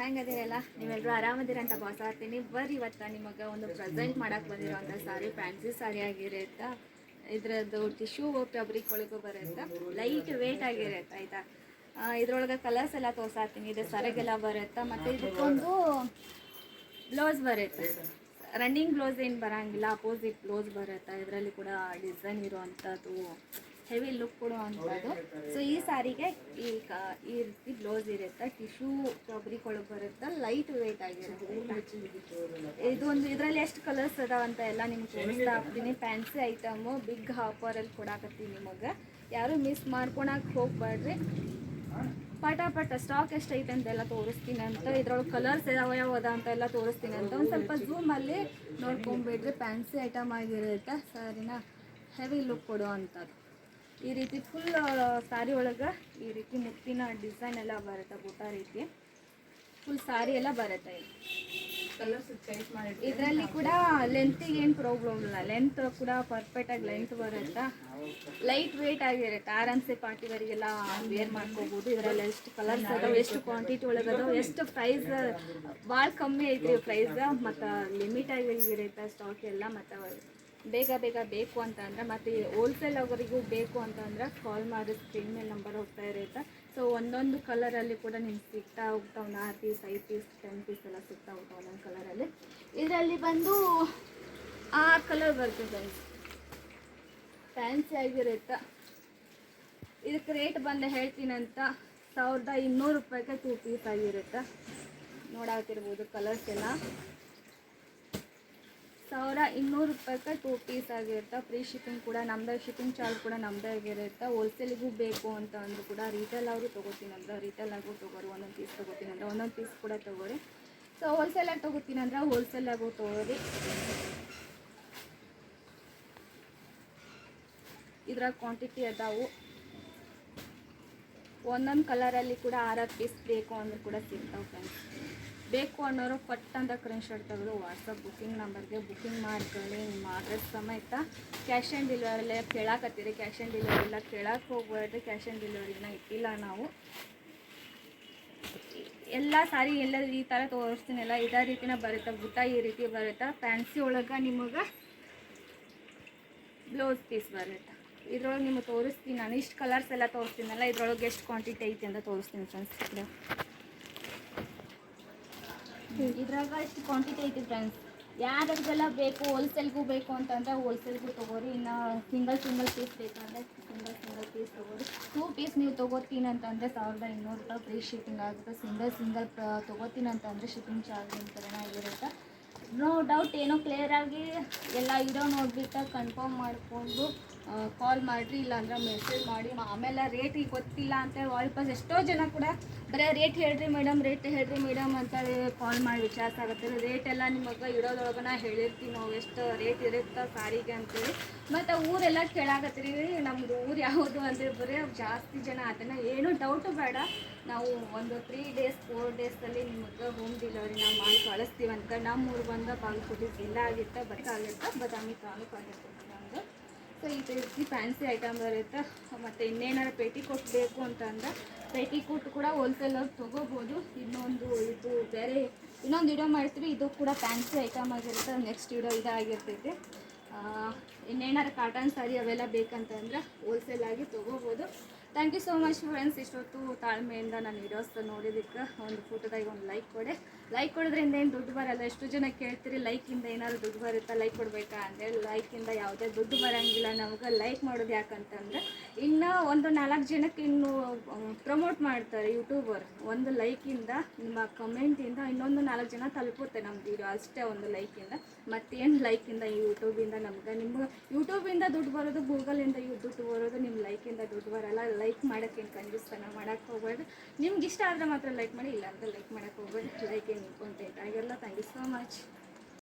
ಹೆಂಗದಿರಲ್ಲ? ನೀವೆಲ್ಲರೂ ಆರಾಮದಿರ ಅಂತ ಭಾಸ ಆಗ್ತೀನಿ ಬರ್ರಿ ಇವತ್ತು ನಿಮಗೆ ಒಂದು ಪ್ರೆಸೆಂಟ್ ಮಾಡೋಕೆ ಬಂದಿರೋಂಥ ಸಾರಿ ಫ್ಯಾನ್ಸಿ ಸಾರಿ ಆಗಿರುತ್ತೆ ಇದರದ್ದು ಟಿಶ್ಯೂ ಫ್ಯಾಬ್ರಿಕ್ ಒಳಗೂ ಬರುತ್ತೆ. ಲೈಟ್ ವೇಟ್ ಆಗಿರುತ್ತೆ, ಆಯಿತಾ? ಇದ್ರೊಳಗೆ ಕಲರ್ಸ್ ಎಲ್ಲ ತೋರ್ಸಾತೀನಿ ಇದು ಸರಗೆಲ್ಲ ಬರುತ್ತೆ. ಮತ್ತು ಇದಕ್ಕೊಂದು ಬ್ಲೌಸ್ ಬರುತ್ತೆ. ರನ್ನಿಂಗ್ ಬ್ಲೌಸ್ ಏನು ಬರೋಂಗಿಲ್ಲ. ಅಪೋಸಿಟ್ ಬ್ಲೌಸ್ ಬರುತ್ತೆ. ಇದರಲ್ಲಿ ಕೂಡ ಡಿಸೈನ್ ಇರುವಂಥದ್ದು ಹೆವಿ ಲುಕ್ ಕೊಡುವಂಥದ್ದು ಸೊ ಈ ಸಾರಿಗೆ ಈ ಈ ರೀತಿ ಬ್ಲೌಸ್ ಇರುತ್ತೆ. ಟಿಶ್ಯೂ ಫ್ಯಾಬ್ರಿಕ್ ಒಳಗೆ ಬರುತ್ತೆ. ಲೈಟ್ ವೆಯ್ಟ್ ಆಗಿರುತ್ತೆ. ಇದು ಒಂದು, ಇದರಲ್ಲಿ ಎಷ್ಟು ಕಲರ್ಸ್ ಅದಾವ ಅಂತ ಎಲ್ಲ ನಿಮ್ಗೆ ತೋರಿಸ್ತಾ ಹಾಕ್ತೀನಿ ಫ್ಯಾನ್ಸಿ ಐಟಮು ಬಿಗ್ ಆಫರಲ್ಲಿ ಕೊಡಾಕತ್ತೀನಿ ನಿಮಗೆ. ಯಾರು ಮಿಸ್ ಮಾಡ್ಕೊಳಕ್ಕೆ ಹೋಗ್ಬೇಡ್ರಿ ಪಟ ಪಟ ಸ್ಟಾಕ್ ಎಷ್ಟೈತೆ ಅಂತೆಲ್ಲ ತೋರಿಸ್ತೀನಿ ಅಂತ. ಇದ್ರೊಳಗೆ ಕಲರ್ಸ್ ಯಾವ ಯಾವ ಅದ ಅಂತ ಎಲ್ಲ ತೋರಿಸ್ತೀನಿ ಅಂತ. ಒಂದು ಸ್ವಲ್ಪ ಝೂಮಲ್ಲಿ ನೋಡ್ಕೊಂಬಿಡ್ರಿ. ಫ್ಯಾನ್ಸಿ ಐಟಮ್ ಆಗಿರುತ್ತೆ. ಸರಿನಾ ಹೆವಿ ಲುಕ್ ಕೊಡೋ ಅಂಥದ್ದು. ಈ ರೀತಿ ಫುಲ್ ಸಾರಿ ಒಳಗೆ ಈ ರೀತಿ ಮುತ್ತಿನ ಡಿಸೈನ್ ಎಲ್ಲ ಬರುತ್ತೆ ಬುಟ್ಟ ರೀತಿ. ಫುಲ್ ಸಾರಿ ಎಲ್ಲ ಬರುತ್ತೆ ಇದರಲ್ಲಿ ಕೂಡ ಲೆಂತಿಗೆ ಏನು ಪ್ರಾಬ್ಲಮ್ ಇಲ್ಲ. ಲೆಂತ್ ಕೂಡ ಪರ್ಫೆಕ್ಟಾಗಿ ಲೆಂತ್ ಬರುತ್ತೆ? ಲೈಟ್ ವೇಟ್ ಆಗಿರುತ್ತೆ. ಆರಾಮ್ಸೆ ಪಾರ್ಟಿವರಿಗೆಲ್ಲ ವೇರ್ ಮಾಡ್ಕೋಬೋದು. ಇದರಲ್ಲಿ ಎಷ್ಟು ಕಲರ್ಸ್ ಅದಾವೆ ಎಷ್ಟು ಕ್ವಾಂಟಿಟಿ ಒಳಗೆ ಅದಾವೆ ಎಷ್ಟು ಪ್ರೈಸ್ ಭಾಳ ಕಮ್ಮಿ ಐತ್ರಿ ಪ್ರೈಸ್ ಮತ್ತು ಲಿಮಿಟ್ ಆಗಿರುತ್ತೆ ಸ್ಟಾಕ್ ಎಲ್ಲ ಮತ್ತು ಬೇಗ ಬೇಗ ಬೇಕು ಅಂತ ಅಂದರೆ ಮತ್ತು ಹೋಲ್ಸೇಲ್ ಅವರಿಗೂ ಬೇಕು ಅಂತಂದ್ರೆ ಕಾಲ್ ಮಾಡಿ ಸ್ಕ್ರೀನ್ ಮೇಲೆ ನಂಬರ್ ಹೋಗ್ತಾ ಇರುತ್ತೆ. ಸೊ ಒಂದೊಂದು ಕಲರಲ್ಲಿ ಕೂಡ ನಿಮ್ಗೆ ಸಿಗ್ತಾ ಹೋಗ್ತಾವೆ ನಾಲ್ಕು ಪೀಸ್ ಐದು ಪೀಸ್ ಟೆನ್ ಪೀಸ್ ಎಲ್ಲ ಸಿಗ್ತಾ ಹೋಗ್ತಾವೆ ಒಂದೊಂದು ಕಲರಲ್ಲಿ ಇದರಲ್ಲಿ ಬಂದು ಆರು ಕಲರ್ ಬರ್ತದೆ ಫ್ಯಾನ್ಸಿ ಆಗಿರುತ್ತೆ. ಇದಕ್ಕೆ ರೇಟ್ ಬಂದು ಹೇಳ್ತೀನಂತ ಸಾವಿರದ ಇನ್ನೂರು ರೂಪಾಯಿಗೆ ಟೂ ಪೀಸ್ ಆಗಿರುತ್ತೆ. ನೋಡಾಕಿರ್ಬೋದು ಕಲರ್ಸ್ ಎಲ್ಲ. ಸಾವಿರ ಇನ್ನೂರು ರೂಪಾಯಿಗೆ ಟೂ ಪೀಸ್ ಆಗಿರುತ್ತೆ. ಫ್ರೀ ಶಿಪ್ಪಿಂಗ್ ಕೂಡ ನಮ್ಮದೇ ಶಿಪ್ಪಿಂಗ್ ಚಾರ್ಜ್ ಕೂಡ ನಮ್ಮದೇ ಆಗಿರುತ್ತೆ. ಹೋಲ್ಸೇಲಿಗೂ ಬೇಕು ಅಂತ ಅಂದರೂ ಕೂಡ ರಿಟೇಲ್ ಅವರು ತೊಗೋತೀನಿ ಅಂದ್ರೆ ರಿಟೇಲ್ ಆಗು ತೊಗೋರಿ, ಒಂದೊಂದು ಪೀಸ್ ತೊಗೋತೀನಿ ಅಂದ್ರೆ, ಒಂದೊಂದು ಪೀಸ್ ಕೂಡ ತೊಗೋರಿ. ಸೊ ಹೋಲ್ಸೇಲಾಗಿ ತೊಗೋತೀನಿ ಅಂದ್ರೆ ಹೋಲ್ಸೇಲಾಗೂ ತೊಗೋರಿ. ಇದ್ರಾಗ ಕ್ವಾಂಟಿಟಿ ಅದಾವು. ಒಂದೊಂದು ಕಲರಲ್ಲಿ ಕೂಡ ಆರಾರು ಪೀಸ್ ಬೇಕು ಅಂದ್ರೆ ಕೂಡ ಸಿಗ್ತಾವೆ ಫ್ರೆಂಡ್ಸ್ ಬೇಕು ಅನ್ನೋರು ಪಟ್ ಅಂತ ಸ್ಕ್ರೀನ್ಶಾಟ್ ತೆಗೆದು ವಾಟ್ಸಪ್ ಬುಕ್ಕಿಂಗ್ ನಂಬರ್ಗೆ ಬುಕ್ಕಿಂಗ್ ಮಾಡ್ಕೊಳ್ಳಿ, ನಿಮ್ಮ ಅಡ್ರೆಸ್ ಸಮೇತ ಕ್ಯಾಶ್ ಆ್ಯಂಡ್ ಡೆಲಿವರಿ ಕೇಳಾಕತ್ತೀರಿ. ಕ್ಯಾಶ್ ಆ್ಯಂಡ್ ಡೆಲಿವರಿ ಇಲ್ಲ ಕೇಳಕ್ಕೆ ಹೋಗ್ಬಾರ್ದು. ಕ್ಯಾಶ್ ಆ್ಯಂಡ್ ಡೆಲಿವರಿನ ಇಟ್ಟಿಲ್ಲ ನಾವು. ಎಲ್ಲ ಸಾರಿ ಎಲ್ಲ ಈ ಥರ ತೋರಿಸ್ತೀನಲ್ಲ, ಇದೇ ರೀತಿನ ಬರುತ್ತೆ, ಬುಟ್ಟ ಈ ರೀತಿ ಬರುತ್ತೆ ಫ್ಯಾನ್ಸಿ ಒಳಗೆ ನಿಮಗೆ ಬ್ಲೌಸ್ ಪೀಸ್ ಬರುತ್ತೆ. ಇದ್ರೊಳಗೆ ನಿಮಗೆ ತೋರಿಸ್ತೀನಿ ನಾನು. ಇಷ್ಟು ಕಲರ್ಸ್ ಎಲ್ಲ ತೋರಿಸ್ತೀನಲ್ಲ, ಇದ್ರೊಳಗೆ ಎಷ್ಟು ಕ್ವಾಂಟಿಟಿ ಐತಿ ಅಂತ ತೋರಿಸ್ತೀನಿ ಫ್ರೆಂಡ್ಸ್ ಇದ್ರಾಗ ಇಷ್ಟು ಕ್ವಾಂಟಿಟಿ ಐತಿ ಫ್ರೆಂಡ್ಸ್ ಯಾರಿಗೆಲ್ಲ ಬೇಕು ಹೋಲ್ಸೇಲ್ಗೂ ಬೇಕು ಅಂತಂದ್ರೆ ಹೋಲ್ಸೇಲ್ಗೂ ತೊಗೋರಿ. ಇನ್ನು ಸಿಂಗಲ್ ಸಿಂಗಲ್ ಪೀಸ್ ಬೇಕಂದ್ರೆ ಸಿಂಗಲ್ ಸಿಂಗಲ್ ಪೀಸ್ ತೊಗೋರಿ. ಟೂ ಪೀಸ್ ನೀವು ತೊಗೋತೀನಿ ಅಂತಂದರೆ ಸಾವಿರದ ಇನ್ನೂರು ರೂಪಾಯಿ ಫ್ರೀ ಶಿಪ್ಪಿಂಗ್ ಆಗುತ್ತೆ. ಸಿಂಗಲ್ ಸಿಂಗಲ್ ತೊಗೋತೀನಿ ಅಂತಂದರೆ ಶಿಪ್ಪಿಂಗ್ ಚಾರ್ಜ್ ನಿಮ್ಮ ಆಗಿರುತ್ತೆ. ನೋ ಡೌಟ್ ಏನೋ ಕ್ಲಿಯರಾಗಿ ಎಲ್ಲ ಇರೋ ನೋಡಿಬಿಟ್ಟು ಕನ್ಫರ್ಮ್ ಮಾಡಿಕೊಂಡು ಕಾಲ್ ಮಾಡಿರಿ, ಇಲ್ಲಾಂದ್ರೆ ಮೆಸೇಜ್ ಮಾಡಿ. ಆಮೇಲೆ ರೇಟ್ ಈಗ ಗೊತ್ತಿಲ್ಲ ಅಂತೇಳಿ ವಾಪಸ್ ಎಷ್ಟೋ ಜನ ಕೂಡ ಬರೀ ರೇಟ್ ಹೇಳ್ರಿ ಮೇಡಮ್ ರೇಟ್ ಹೇಳ್ರಿ ಮೇಡಮ್ ಅಂತೇಳಿ ಕಾಲ್ ಮಾಡಿ ವಿಚಾರಿಸಾಗುತ್ತೆ ರೇಟ್ ಎಲ್ಲ ನಿಮಗೆ ಇರೋದ್ರೊಳಗನ ಹೇಳಿರ್ತೀವಿ ನಾವು ಎಷ್ಟು ರೇಟ್ ಇರುತ್ತೆ ಸಾರಿಗೆ ಅಂತೇಳಿ ಮತ್ತು ಊರೆಲ್ಲ ಕೇಳಾಕತ್ತೀರಿ ನಮ್ಮದು ಊರು ಯಾವುದು ಅಂದರೆ ಬರೀ ಜಾಸ್ತಿ ಜನ ಅದನ್ನು ಏನೂ ಡೌಟು ಬೇಡ. ನಾವು ಒಂದು ತ್ರೀ ಡೇಸ್ ಫೋರ್ ಡೇಸಲ್ಲಿ ನಿಮಗೆ ಹೋಮ್ ಡೆಲಿವರಿ ನಾವು ಮಾಡಿ ಕಳಿಸ್ತೀವಿ ಅಂತ ನಮ್ಮ ಊರು ಬಂದ ಬಾಗಲಕೋಟೆ ಜಿಲ್ಲಾ ಬಟ್ ಬದಕಾಗಿರುತ್ತೆ ಬದಾಮಿ ತಾಲೂಕು ಆಗಿರುತ್ತೆ ನಮ್ಮದು ಸೊ ಈ ರೀತಿ ಫ್ಯಾನ್ಸಿ ಐಟಮ್ ಬರುತ್ತೆ ಮತ್ತು ಇನ್ನೇನಾರು ಪೇಟಿಕೋಟ್ ಬೇಕು ಅಂತಂದ್ರೆ ಪೇಟಿಕೋಟ್ ಕೂಡ ಹೋಲ್ಸೇಲಲ್ಲಿ ತೊಗೋಬೋದು. ಇನ್ನೊಂದು ಇದು ಬೇರೆ, ಇನ್ನೊಂದು ವಿಡಿಯೋ ಮಾಡ್ತೀವಿ ಇದು ಕೂಡ ಫ್ಯಾನ್ಸಿ ಐಟಮ್ ಆಗಿರುತ್ತೆ. ನೆಕ್ಸ್ಟ್ ವಿಡಿಯೋ ಇದಾಗಿರ್ತೈತೆ. ಇನ್ನೇನಾರು ಕಾಟನ್ ಸಾರಿ ಅವೆಲ್ಲ ಬೇಕಂತಂದ್ರೆ ಹೋಲ್ಸೇಲಾಗಿ ತೊಗೋಬೋದು. Thank you so much friends ಇಷ್ಟೊತ್ತು ತಾಳ್ಮೆಯಿಂದ ನಾನು ವಿಡಿಯೋಸ್ ನೋಡಿದ್ದಕ್ಕೆ ಒಂದು ಫೋಟೋದಾಗ ಒಂದು ಲೈಕ್ ಕೊಡೆ. ಲೈಕ್ ಕೊಡೋದ್ರಿಂದ ಏನು ದುಡ್ಡು ಬರಲ್ಲ. ಎಷ್ಟು ಜನ ಕೇಳ್ತೀರಿ ಲೈಕಿಂದ ಏನಾದ್ರು ದುಡ್ಡು ಬರುತ್ತಾ? ಲೈಕ್ ಕೊಡಬೇಕಾ ಅಂದರೆ ಲೈಕಿಂದ ಯಾವುದೇ ದುಡ್ಡು ಬರೋಂಗಿಲ್ಲ. ನಮ್ಗೆ ಲೈಕ್ ಮಾಡೋದು ಯಾಕಂತಂದ್ರೆ ಇನ್ನು ಒಂದು ನಾಲ್ಕು ಜನಕ್ಕೆ ಇನ್ನು ಪ್ರಮೋಟ್ ಮಾಡ್ತಾರೆ ಯೂಟ್ಯೂಬರ್ ಒಂದು ಲೈಕಿಂದ ನಿಮ್ಮ ಕಮೆಂಟಿಂದ ಇನ್ನೊಂದು ನಾಲ್ಕು ಜನ ತಲುಪುತ್ತೆ ನಮ್ಮ ವಿಡಿಯೋ ಅಷ್ಟೇ ಒಂದು ಲೈಕಿಂದ ಮತ್ತೇನು ಲೈಕಿಂದ ಯೂಟ್ಯೂಬಿಂದ ನಮ್ಗೆ? ನಿಮ್ಮ ಯೂಟ್ಯೂಬಿಂದ ದುಡ್ಡು ಬರೋದು ಗೂಗಲಿಂದ ದುಡ್ಡು ಬರೋದು, ನಿಮ್ಮ ಲೈಕಿಂದ ದುಡ್ಡು ಬರಲ್ಲ. ಲೈಕ್ ಮಾಡೋಕ್ಕೇನು ಕಂಜೂಸ್ತನ ಮಾಡೋಕ್ಕೆ ಹೋಗ್ಬೇಡಿ ನಿಮ್ಗೆ ಇಷ್ಟ ಆದರೆ ಮಾತ್ರ ಲೈಕ್ ಮಾಡಿ ಇಲ್ಲ ಅಂದ್ರೆ ಲೈಕ್ ಮಾಡೋಕ್ಕೆ ಹೋಗ್ಬೇಡಿ ಲೈಕ್ ಏನು ಇಂಪಾರ್ಟೆಂಟ್ ಆಗಿರಲ್ಲ ಥ್ಯಾಂಕ್ ಯು ಸೋ ಮಚ್